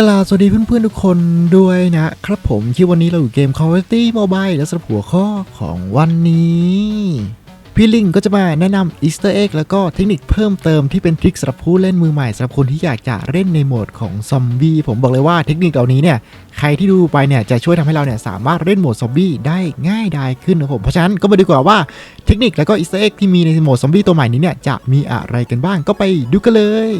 กลาสวัสดีเพื่อนๆทุกคนด้วยนะครับผมที่วันนี้เราอยู่เกม Call of Duty Mobile และสำหรับหัวข้อของวันนี้ พี่ลิงก็จะมาแนะนำ Easter Egg แล้วก็เทคนิคเพิ่มเติมที่เป็นทริคสำหรับผู้เล่นมือใหม่สำหรับคนที่อยากจะเล่นในโหมดของซอมบี้ผมบอกเลยว่าเทคนิคเหล่านี้เนี่ยใครที่ดูไปเนี่ยจะช่วยทำให้เราเนี่ยสามารถเล่นโหมดซอมบี้ได้ง่ายดายขึ้นนะผมเพราะฉะนั้นก็มาดูดีกว่าว่าเทคนิคแล้วก็ Easter Egg ที่มีในโหมดซอมบี้ตัวใหม่นี้เนี่ยจะมีอะไรกันบ้างก็ไปดูกันเลย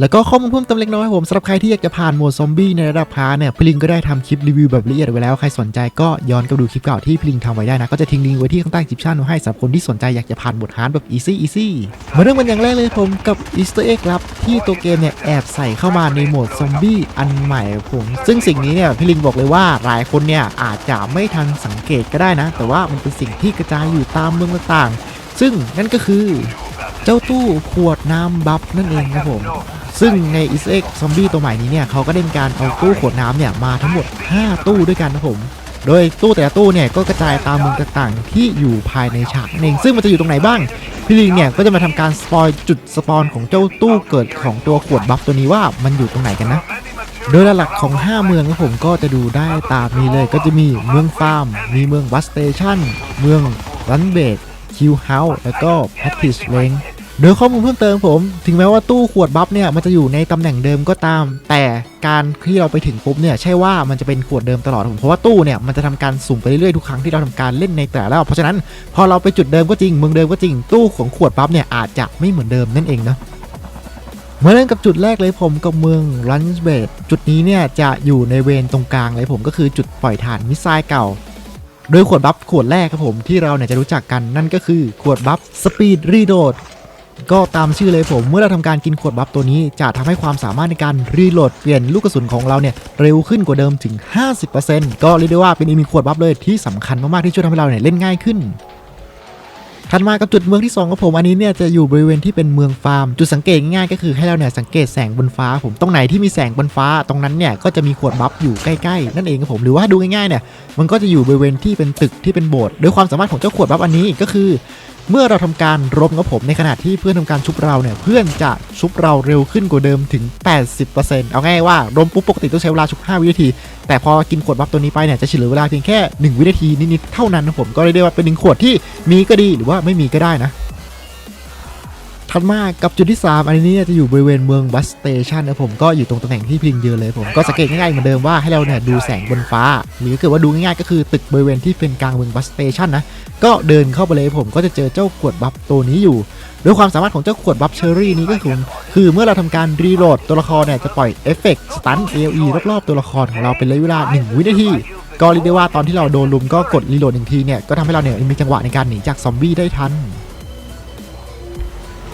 แล้วก็ข้อมูลเพิ่มเติมเล็กน้อยผมสำหรับใครที่อยากจะผ่านโหมดซอมบี้ในระดับพาเนี่ยพลิงก็ได้ทำคลิปรีวิวแบบละเอียดไว้แล้วใครสนใจก็ย้อนกลับดูคลิปเก่าที่พลิงทำไว้ได้นะก็จะทิ้งลิงก์ไว้ที่ข้างใต้คลิปชั่นให้สำหรับคนที่สนใจอยากจะผ่านโหมดฮาร์ดแบบอีซี่อีซี่มาเริ่มกันอย่างแรกเลยผมกับอีสเตอร์เอ็กลับที่ตัวเกมเนี่ยแอบใส่เข้ามาในโหมดซอมบี้อันใหม่ครับผมซึ่งสิ่งนี้เนี่ยพี่ลิงบอกเลยว่าหลายคนเนี่ยอาจจะไม่ทันสังเกตก็ได้นะ แต่ว่ามันเป็นสิ่งที่กระจายอยู่ตามเมืองต่างๆ ซึ่งนั่นก็คือเจ้าตู้ขวดน้ำบัฟนั่นเองครับผม ซึ่งใน i s x ซอมบี้ตัวใหม่นี้เนี่ยเขาก็ได้มีการเอาตู้ขวดน้ำเนี่ยมาทั้งหมด 5 ตู้ด้วยกันนะผม โดยตู้แต่ละตู้เนี่ยก็กระจายตามเมืองต่างๆ ที่อยู่ภายในฉากนั่นเองซึ่งมันจะอยู่ตรงไหนบ้าง พี่ลิงเนี่ยก็จะมาทำการสปอยจุดสปอนของเจ้าตู้เกิดของตัวขวดบัฟตัวนี้ว่ามันอยู่ตรงไหนกันนะโดยหลักของ 5 เมืองครับผมก็จะดูได้ตามนี้เลยก็จะมีเมืองฟาร์ม มีเมืองบัสสเตชันเมืองรันเบดคิวเฮาส์แล้วก็แพทติสเลง โดยข้อมูลเพิ่มเติมผม ถึงแม้ว่าตู้ขวดบัฟเนี่ยมันจะอยู่ในตำแหน่งเดิมก็ตาม แต่การที่เราไปถึงปุ๊บเนี่ยใช่ว่ามันจะเป็นขวดเดิมตลอดผมเพราะว่าตู้เนี่ยมันจะทำการสุ่มไปเรื่อยๆทุกครั้งที่เราทำการเล่นในแต่ละรอบเพราะฉะนั้นพอเราไปจุดเดิมก็จริงเมืองเดิมก็จริงตู้ของขวดบัฟเนี่ยอาจจะไม่เหมือนเดิมนั่นเองนะมาเริ่มกับจุดแรกเลยผมกับเมืองรันส์เบดจุดนี้เนี่ยจะอยู่ในเวรตรงกลางเลยผมก็คือจุดปล่อยถ่านมิสไซล์เก่า โดยขวดบัฟขวดแรกครับผมที่เราเนี่ยจะรู้จักกันนั่นก็คือขวดบัฟสปีดรีโดด ก็ตามชื่อเลยผมเมื่อเราทำการกินขวดบัฟตัวนี้ จะทำให้ความสามารถในการรีโหลดเปลี่ยนลูกกระสุนของเราเนี่ยเร็วขึ้นกว่าเดิมถึง 50%ก็เรียกได้ว่าเป็นอีกหนึ่งขวดบัฟเลยที่สำคัญมากๆที่ช่วยทำให้เราเนี่ยเล่นง่ายขึ้นถัดมากับจุดเมืองที่2ของผมอันนี้เนี่ยจะอยู่บริเวณที่เป็นเมืองฟาร์ม จุดสังเกตง่ายๆก็คือให้เราเนี่ยสังเกตแสงบนฟ้าผมตรงไหนที่มีแสงบนฟ้าตรงนั้นเนี่ยก็จะมีขวดบัฟอยู่ใกล้ๆนั่นเองครับผมหรือว่าดูง่ายๆเนี่ยมันก็จะอยู่บริเวณที่เป็นตึกที่เป็นโบสถ์โดยความสามารถของเจ้าขวดบัฟอันนี้ก็คือ เมื่อเราทำการรบกับผมในขณะที่เพื่อนทำการชุบเราเนี่ย เพื่อนจะชุบเราเร็วขึ้นกว่าเดิมถึง 80%เอาง่ายว่ารมปุ๊บปกติต้องใช้เวลาชุบ 5 วินาที แต่พอกินขวดบัฟตัวนี้ไปเนี่ยจะเฉลี่ยเวลาเพียงแค่ 1 วินาทีนิดๆเท่านั้นนะผมก็เรียกได้ว่าเป็นหนึ่งขวดที่มีก็ดีหรือว่าไม่มีก็ได้นะ ถัดมากับจุดที่ 3 อันนี้เนี่ยจะอยู่บริเวณเมืองบัสสเตชันนะผมก็อยู่ตรงตำแหน่งที่พิงเยืนเลยผมก็สังเกตง่ายๆเหมือนเดิมว่าให้เราเนี่ยดูแสงบนฟ้า หรือเกิดว่าดูง่ายๆก็คือตึกบริเวณที่เป็นกลางเมืองบัสสเตชันนะก็เดินเข้าไปเลยผมก็จะเจอเจ้าขวดบัฟตัวนี้อยู่โดยความสามารถของเจ้าขวดบัฟเชอรี่นี้ก็คือคือเมื่อเราทำการรีโหลดตัวละครเนี่ยจะปล่อยเอฟเฟกต์สตัน AOE รอบๆตัวละครของเราเป็นระยะเวลา 1 วินาทีก็เรียกได้ว่าตอนที่เราโดนลุมก็กดรีโหลดหนึ่งทีเนี่ยก็ทำให้เราเนี่ยมีจังหวะในการหนีจากซอมบี้ได้ทัน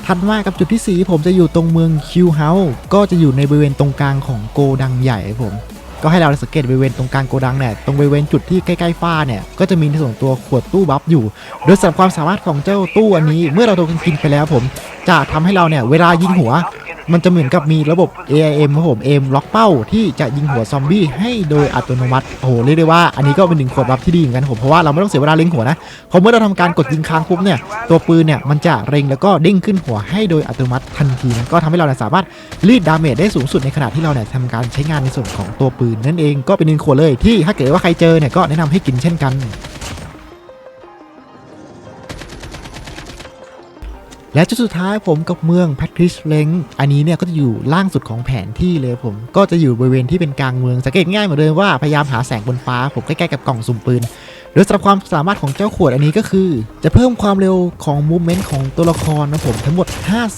ถัดมากับจุดที่ 4 ผมจะอยู่ตรงเมืองคิวเฮาส์ก็จะอยู่ในบริเวณตรงกลางของโกดังใหญ่ครับผม ก็ให้เราสังเกตบริเวณตรงกลางโกดังเนี่ยตรงบริเวณจุดที่ใกล้ๆฟ้าเนี่ยก็จะมีในส่วนตัวขวดตู้บัฟอยู่ โดยสำหรับความสามารถของเจ้าตู้อันนี้ เมื่อเราโดนกินไปแล้วผม จะทำให้เราเนี่ยเวลายิงหัว มันจะเหมือนกับมีระบบ AIM ครับผม AIM ล็อกเป้าที่จะยิงหัวซอมบี้ให้โดยอัตโนมัติ โอ้โห เรียกได้ว่าอันนี้ก็เป็นหนึ่งขวดบัฟที่ดีเหมือนกันผม เพราะว่าเราไม่ต้องเสียเวลาเล็งหัวนะพอเมื่อเราทำการกดยิงค้างปุ๊บเนี่ย ตัวปืนเนี่ยมันจะเร็งแล้วก็เด้งขึ้นหัวให้โดยอัตโนมัติทันทีนะก็ทำให้เราเนี่ยสามารถรีดดาเมจได้สูงสุดในขณะที่เราเนี่ยทำการใช้งานในส่วนของตัวปืนนั่นเองก็เป็นหนึ่งขวดเลยที่ถ้าเกิดว่าใครเจอเนี่ยก็แนะนำให้กินเช่นกัน และจุดสุดท้ายผมกับเมืองแพทริสเลงอันนี้เนี่ยก็จะอยู่ล่างสุดของแผนที่เลยผม ก็จะอยู่บริเวณที่เป็นกลางเมืองสังเกตง่ายเหมือนเดิมว่าพยายามหาแสงบนฟ้าผมใกล้ๆกับกล่องสุ่มปืนโดยสำหรับความสามารถของเจ้าขวดอันนี้ก็คือ จะเพิ่มความเร็วของมูฟเมนต์ของตัวละครนะผมทั้งหมด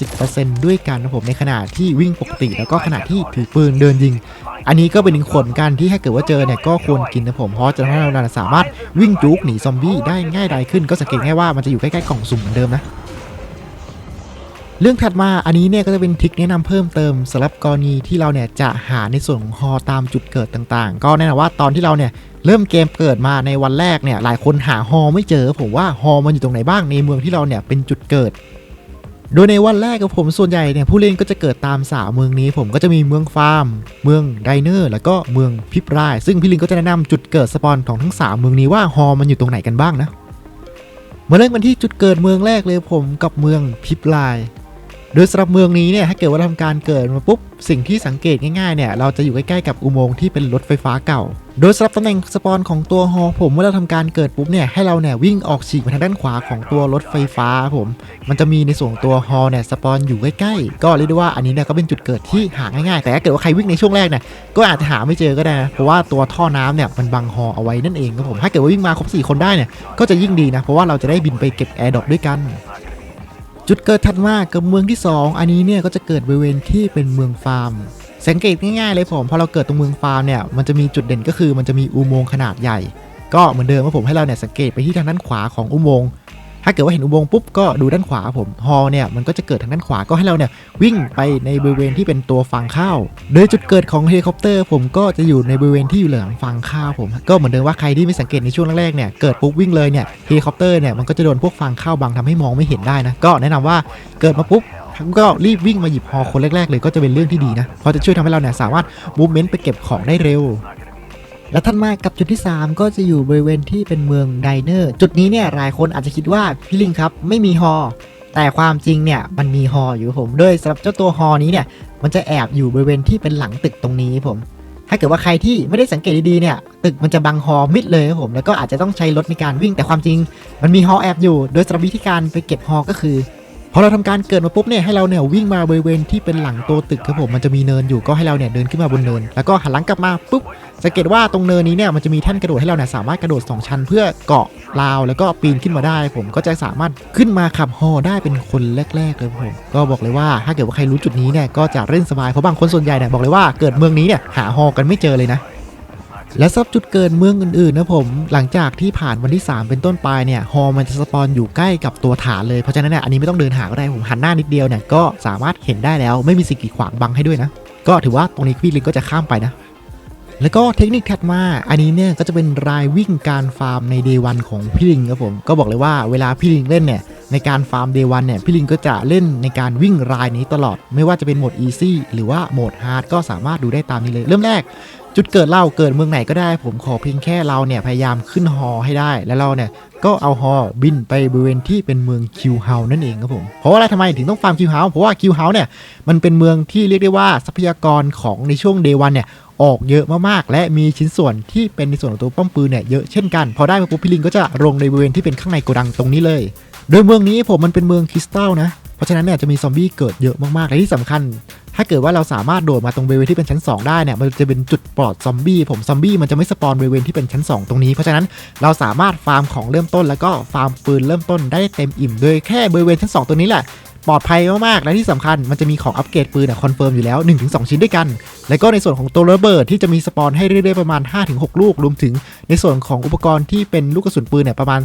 50%ด้วยกันนะผมในขณะที่วิ่งปกติ แล้วก็ขณะที่ถือปืนเดินยิง อันนี้ก็เป็นหนึ่งขดเหมือนกันที่ถ้าเกิดว่าเจอเนี่ยก็ควรกินนะผมเพราะจะทำให้เราสามารถวิ่งจุกหนีซอมบี้ได้ง่ายดายขึ้น ก็สังเกตง่ายว่ามันจะอยู่ใกล้ๆกล่องสุ่มเหมือนเดิมนะ เรื่องถัดมาอันนี้เนี่ยก็จะเป็นทริคแนะนำเพิ่มเติมสำหรับกรณีที่เราเนี่ยจะหาในส่วนของฮอตามจุดเกิดต่างๆ ก็แน่นอนว่าตอนที่เราเนี่ยเริ่มเกมเกิดมาในวันแรกเนี่ยหลายคนหาฮอไม่เจอ ผมว่าฮอมันอยู่ตรงไหนบ้างในเมืองที่เราเนี่ยเป็นจุดเกิด โดยในวันแรกกับผมส่วนใหญ่เนี่ยผู้เล่นก็จะเกิดตามสามเมืองนี้ ผมก็จะมีเมืองฟาร์ม เมืองไดเนอร์ แล้วก็เมืองพิบราย ซึ่งพี่ลิงก็จะแนะนำจุดเกิดสปอนของทั้งสามเมืองนี้ว่าฮอมันอยู่ตรงไหนกันบ้างนะมาเริ่มกันที่จุดเกิดเมืองแรกเลยผมกับเมืองพิบราย โดยสำหรับเมืองนี้เนี่ยถ้าเกิดว่าเราทำการเกิดมาปุ๊บสิ่งที่สังเกตง่ายๆเนี่ยเราจะอยู่ใกล้ๆกับอุโมงค์ที่เป็นรถไฟฟ้าเก่า โดยสำหรับตำแหน่งสปอนของตัวฮอผมเมื่อเราทำการเกิดปุ๊บเนี่ยให้เราเนี่ยวิ่งออกฉีกไปทางด้านขวาของตัวรถไฟฟ้าผม มันจะมีในส่วนตัวฮอเนี่ยสปอนอยู่ใกล้ๆก็เรียกได้ว่าอันนี้เนี่ยก็เป็นจุดเกิดที่หาง่ายๆ แต่ถ้าเกิดว่าใครวิ่งในช่วงแรกเนี่ยก็อาจจะหาไม่เจอก็ได้นะเพราะว่าตัวท่อน้ำเนี่ยมันบังฮอเอาไว้นั่นเองครับผมถ้าเกิดว่าวิ่งมาครบ4คนได้เนี่ยก็จะยิ่งดีนะเพราะว่าเราจะได้บินไปเก็บแอร์ดรอปด้วยกัน จุดเกิดถัดมากับเมืองที่ 2 อันนี้เนี่ยก็จะเกิดบริเวณที่เป็นเมืองฟาร์ม สังเกตง่ายๆเลยผมพอเราเกิดตรงเมืองฟาร์มเนี่ยมันจะมีจุดเด่นก็คือมันจะมีอุโมงค์ขนาดใหญ่ ก็เหมือนเดิมว่าผมให้เราเนี่ยสังเกตไปที่ทางด้านขวาของอุโมงค์ ถ้าเกิดว่าเห็นอุโมงค์ปุ๊บก็ดูด้านขวาผมฮอเนี่ยมันก็จะเกิดทางด้านขวาก็ให้เราเนี่ยวิ่งไปในบริเวณที่เป็นตัวฟางข้าว โดยจุดเกิดของเฮลิคอปเตอร์ ผมก็จะอยู่ในบริเวณที่อยู่หลังฟางข้าวผม ก็เหมือนเดิมว่าใครที่ไม่สังเกตในช่วงแรกๆเนี่ยเกิดปุ๊บวิ่งเลยเนี่ยเฮลิคอปเตอร์เนี่ยมันก็จะโดนพวกฟางข้าวบังทำให้มองไม่เห็นได้นะก็แนะนำว่าเกิดมาปุ๊บก็รีบวิ่งมาหยิบฮอคนแรกๆเลยก็จะเป็นเรื่องที่ดีนะเพราะจะช่วยทำให้เราเนี่ยสามารถมูฟเมนต์ไปเก็บของได้เร็ว และท่านมากับจุดที่ 3 ก็จะอยู่บริเวณที่เป็นเมืองไดเนอร์ จุดนี้เนี่ยหลายคนอาจจะคิดว่าพี่ลิงครับไม่มีฮอ แต่ความจริงเนี่ยมันมีฮออยู่ผมโดยสำหรับเจ้าตัวฮอนี้เนี่ยมันจะแอบอยู่บริเวณที่เป็นหลังตึกตรงนี้ผม ถ้าเกิดว่าใครที่ไม่ได้สังเกตดีๆเนี่ยตึกมันจะบังฮอมิดเลยครับผมแล้วก็อาจจะต้องใช้รถในการวิ่งแต่ความจริง มันมีฮอแอบอยู่ โดยสำหรับวิธีการไปเก็บฮอก็คือ พอเราทำการเกิดมาปุ๊บเนี่ยให้เราเนี่ยวิ่งมาบริเวณที่เป็นหลังตัวตึกครับผมมันจะมีเนินอยู่ก็ให้เราเนี่ยเดินขึ้นมาบนเนิน แล้วก็หันหลังกลับมาปุ๊บสังเกตว่าตรงเนินนี้เนี่ยมันจะมีแท่นกระโดดให้เราเนี่ยสามารถกระโดด 2 ชั้น เพื่อเกาะราวแล้วก็ปีนขึ้นมาได้ ผมก็จะสามารถขึ้นมาขับฮอได้เป็นคนแรกๆเลยผมก็บอกเลยว่าถ้าเกิดว่าใครรู้จุดนี้เนี่ยก็จะเล่นสบายเพราะบางคนส่วนใหญ่เนี่ยบอกเลยว่าเกิดเมืองนี้เนี่ยหาฮอกันไม่เจอเลยนะ และซับจุดเกินเมืองอื่นๆนะผม หลังจากที่ผ่านวันที่ 3 เป็นต้นไปเนี่ยฮอมันจะสปอนอยู่ใกล้กับตัวฐานเลย เพราะฉะนั้นเนี่ยอันนี้ไม่ต้องเดินหาก็ได้ผมหันหน้านิดเดียวเนี่ยก็สามารถเห็นได้แล้วไม่มีสิ่งกีดขวางบังให้ด้วยนะ ก็ถือว่าตรงนี้พี่ลิงก็จะข้ามไปนะแล้วก็เทคนิคถัดมา อันนี้เนี่ยก็จะเป็นรายวิ่งการฟาร์มในเดวันของพี่ลิงครับผม ก็บอกเลยว่าเวลาพี่ลิงเล่นเนี่ยในการฟาร์มเดวันเนี่ยพี่ลิงก็จะเล่นในการวิ่งรายนี้ตลอด ไม่ว่าจะเป็นโหมด Easy หรือว่าโหมด Hard ก็สามารถดูได้ตามนี้เลย เริ่มแรก จุดเกิดเราเกิดเมืองไหนก็ได้ ผมขอเพียงแค่เราเนี่ยพยายามขึ้นฮอให้ได้ แล้วเราเนี่ยก็เอาฮอบินไปบริเวณที่เป็นเมืองคิวเฮานั่นเองครับผมเพราะว่าอะไรทำไมถึงต้องฟาร์มคิวเฮาเพราะว่าคิวเฮาเนี่ยมันเป็นเมืองที่เรียกได้ว่าทรัพยากรของในช่วงเดวันเนี่ยออกเยอะมากๆ และมีชิ้นส่วนที่เป็นในส่วนของตัวป้อมปืนเนี่ยเยอะเช่นกัน พอได้มาปุ๊บพี่ลิงก็จะลงในบริเวณที่เป็นข้างในโกดังตรงนี้เลย โดยเมืองนี้ผมมันเป็นเมืองคริสตัลนะ เพราะฉะนั้นเนี่ยจะมีซอมบี้เกิดเยอะมากๆ และที่สำคัญ ถ้าเกิดว่าเราสามารถโดดมาตรงบริเวณที่เป็นชั้น 2 ได้เนี่ยมันจะเป็นจุดปลอดซอมบี้ผมซอมบี้มันจะไม่สปอนบริเวณที่เป็นชั้น 2 ตรงนี้ เพราะฉะนั้นเราสามารถฟาร์มของเริ่มต้น แล้วก็ฟาร์มปืนเริ่มต้นได้เต็มอิ่มโดยแค่บริเวณชั้น 2 ตัวนี้แหละปลอดภัยมากๆ และที่สำคัญมันจะมีของอัปเกรดปืนคอนเฟิร์มอยู่แล้ว 1-2 ชิ้นด้วยกัน แล้วก็ในส่วนของตัวระเบิดที่จะมีสปอนให้เรื่อยๆ ประมาณ 5-6 ลูก รวมถึงในส่วนของอุปกรณ์ที่เป็นลูกกระสุนปืนเนี่ยประมาณ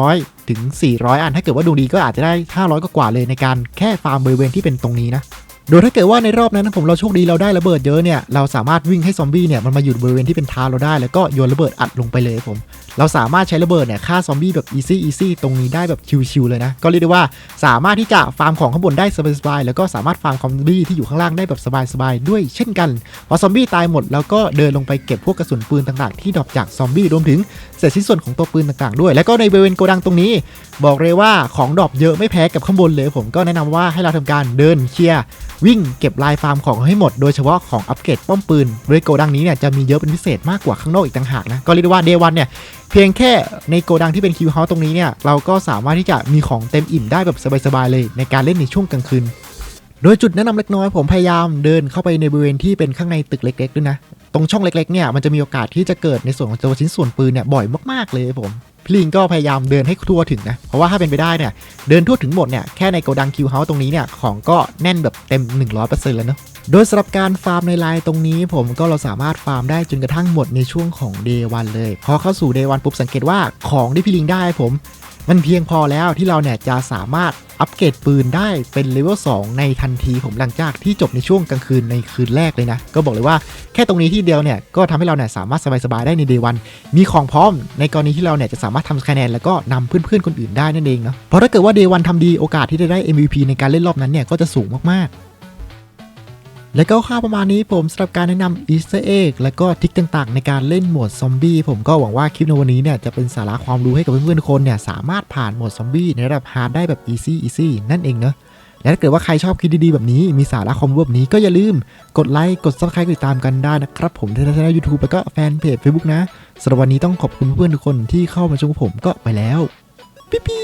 300 ถึง 400 อัน ถ้าเกิดว่าดวงดีก็อาจจะได้ 500 กว่าเลยในการแค่ฟาร์มบริเวณที่เป็นตรงนี้นะ โดยถ้าเกิดว่าในรอบนั้นผมเราโชคดีเราได้ระเบิดเยอะเนี่ยเราสามารถวิ่งให้ซอมบี้เนี่ยมันมาอยู่บริเวณที่เป็นท้าเราได้แล้วก็โยนระเบิดอัดลงไปเลยผม เราสามารถใช้ระเบิดเนี่ยฆ่าซอมบี้แบบอีซี่อีซี่ตรงนี้ได้แบบชิวๆเลยนะ ก็เรียกได้ว่าสามารถที่จะฟาร์มของข้างบนได้สบายๆแล้วก็สามารถฟาร์มซอมบี้ที่อยู่ข้างล่างได้แบบสบายๆด้วยเช่นกัน พอซอมบี้ตายหมดแล้วก็เดินลงไปเก็บพวกกระสุนปืนต่างๆ ที่ดรอปจากซอมบี้รวมถึงเศษชิ้นส่วนของตัวปืนต่างๆ ด้วย แล้วก็ในบริเวณโกดังตรงนี้ บอกเลยว่าของดรอปเยอะไม่แพ้กับข้างบนเลย ผมก็แนะนำว่าให้เราทำการเดินเคลียร์วิ่งเก็บลายฟาร์มของให้หมดโดยเฉพาะของอัปเกรดป้อมปืนโดยโกดังนี้เนี่ยจะมีเยอะเป็นพิเศษมากกว่าข้างนอกอีกต่างหากนะก็เรียกได้ว่าเดวันเนี่ย เพียงแค่ในโกดังที่เป็นคิวเฮาส์ตรงนี้เนี่ยเราก็สามารถที่จะมีของเต็มอิ่มได้แบบสบายๆเลย ในการเล่นในช่วงกลางคืน โดยจุดแนะนำเล็กน้อยผมพยายามเดินเข้าไปในบริเวณที่เป็นข้างในตึกเล็ก ๆ ด้วยนะตรงช่องเล็กๆเนี่ยมันจะมีโอกาสที่จะเกิดในส่วนของตัวชิ้นส่วนปืนเนี่ยบ่อยมากๆเลยผมพี่ลิงก็พยายามเดินให้ทั่วถึงนะ เพราะว่าถ้าเป็นไปได้เนี่ย เดินทั่วถึงหมดเนี่ย แค่ในโกดังคิวเฮาส์ตรงนี้เนี่ย ของก็แน่นแบบเต็ม 100%แล้วเนาะ โดยสำหรับการฟาร์มในไลน์ตรงนี้ ผมก็เราสามารถฟาร์มได้จนกระทั่งหมดในช่วงของ Day 1เลย พอเข้าสู่ Day 1ปุ๊บสังเกตว่าของที่พี่ลิงได้ผม มันเพียงพอแล้วที่เราเนี่ยจะสามารถอัปเกรดปืนได้เป็นเลเวล2ในทันทีผมหลังจากที่จบในช่วงกลางคืนในคืนแรกเลยนะ ก็บอกเลยว่าแค่ตรงนี้ที่เดียวเนี่ย ก็ทำให้เราเนี่ยสามารถสบายๆได้ใน Day 1มีของพร้อม ในกรณีที่เราเนี่ยจะสามารถทำคะแนนแล้วก็นำเพื่อนๆคนอื่นได้นั่นเองเนาะเพราะถ้าเกิดว่า Day 1ทำดีโอกาสที่จะได้ MVP ในการเล่นรอบนั้นเนี่ยก็จะสูงมากๆ และก็ค่าวประมาณนี้ผมสำหรับการแนะนำ Easter Egg และก็ทิกต่างๆ ในการเล่นโหมดซอมบี้ผมก็หวังว่าคลิปในวันนี้เนี่ยจะเป็นสาระความรู้ให้กับเพื่อนๆทุกคนเนี่ยสามารถผ่านโหมดซอมบี้ในระดับฮาร์ดได้แบบ easy easy นั่นเองเนาะและถ้าเกิดว่าใครชอบคลิปดีๆแบบนี้มีสาระคอมรู้แบบนี้ก็อย่าลืมกดไลค์กด subscribe กดติดตามกันได้นะครับผมทั้งในยูทูบแล้วก็แฟนเพจ Facebook นะสำหรับวันนี้ต้องขอบคุณเพื่อนๆทุกคนที่เข้ามาชมผมก็ไปแล้วปิ๊บปิ๊